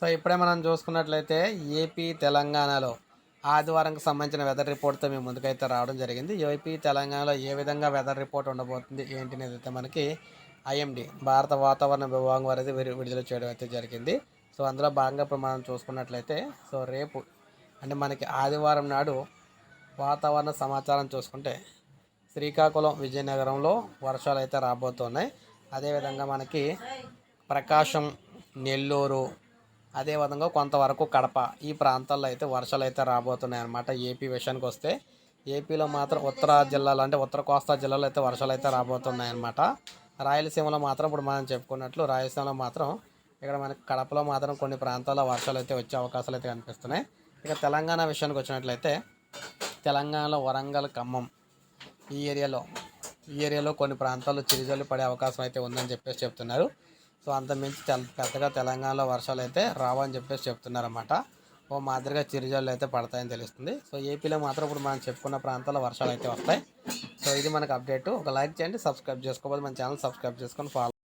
So ఇప్పుడే మనం చూసుకున్నట్లయితే ఏపీ తెలంగాణలో ఆదివారంకి సంబంధించిన వెదర్ రిపోర్ట్తో మేము ముందుకైతే రావడం జరిగింది. ఏపీ తెలంగాణలో ఏ విధంగా వెదర్ రిపోర్ట్ ఉండబోతుంది ఏంటి అనేది అయితే మనకి ఐఎండి భారత వాతావరణ విభాగం వారు అయితే విడుదల చేయడం అయితే జరిగింది. సో అందులో భాగంగా ఇప్పుడు మనం చూసుకున్నట్లయితే సో రేపు అంటే మనకి ఆదివారం నాడు వాతావరణ సమాచారం చూసుకుంటే శ్రీకాకుళం విజయనగరంలో వర్షాలు అయితే రాబోతున్నాయి. అదేవిధంగా మనకి ప్రకాశం నెల్లూరు అదేవిధంగా కొంతవరకు కడప ఈ ప్రాంతాల్లో అయితే వర్షాలు అయితే రాబోతున్నాయి అన్నమాట. ఏపీ విషయానికి వస్తే ఏపీలో మాత్రం ఉత్తర జిల్లాలో అంటే ఉత్తర కోస్తా జిల్లాలో అయితే వర్షాలు అయితే రాబోతున్నాయి అన్నమాట. రాయలసీమలో మాత్రం ఇప్పుడు మనం చెప్పుకున్నట్లు రాయలసీమలో మాత్రం ఇక్కడ మనకి కడపలో మాత్రం కొన్ని ప్రాంతాల్లో వర్షాలు అయితే వచ్చే అవకాశాలు అయితే కనిపిస్తున్నాయి. ఇక తెలంగాణ విషయానికి వచ్చినట్లయితే తెలంగాణలో వరంగల్ ఖమ్మం ఈ ఏరియాలో ఈ ఏరియాలో కొన్ని ప్రాంతాల్లో చిరుజల్లు పడే అవకాశం అయితే ఉందని చెప్పేసి చెప్తున్నారు. సో అంతమించి తెల్ పెద్దగా తెలంగాణలో వర్షాలు అయితే రావని చెప్పేసి చెప్తున్నారన్నమాట. ఓ మాదిరిగా చిరుజల్లు అయితే పడతాయని తెలుస్తుంది. సో ఏపీలో మాత్రం ఇప్పుడు మనం చెప్పుకున్న ప్రాంతాల్లో వర్షాలు అయితే వస్తాయి. సో ఇది మనకు అప్డేట్. ఒక లైక్ చేయండి సబ్స్క్రైబ్ చేసుకోవాలి మన ఛానల్ సబ్స్క్రైబ్ చేసుకొని ఫాలో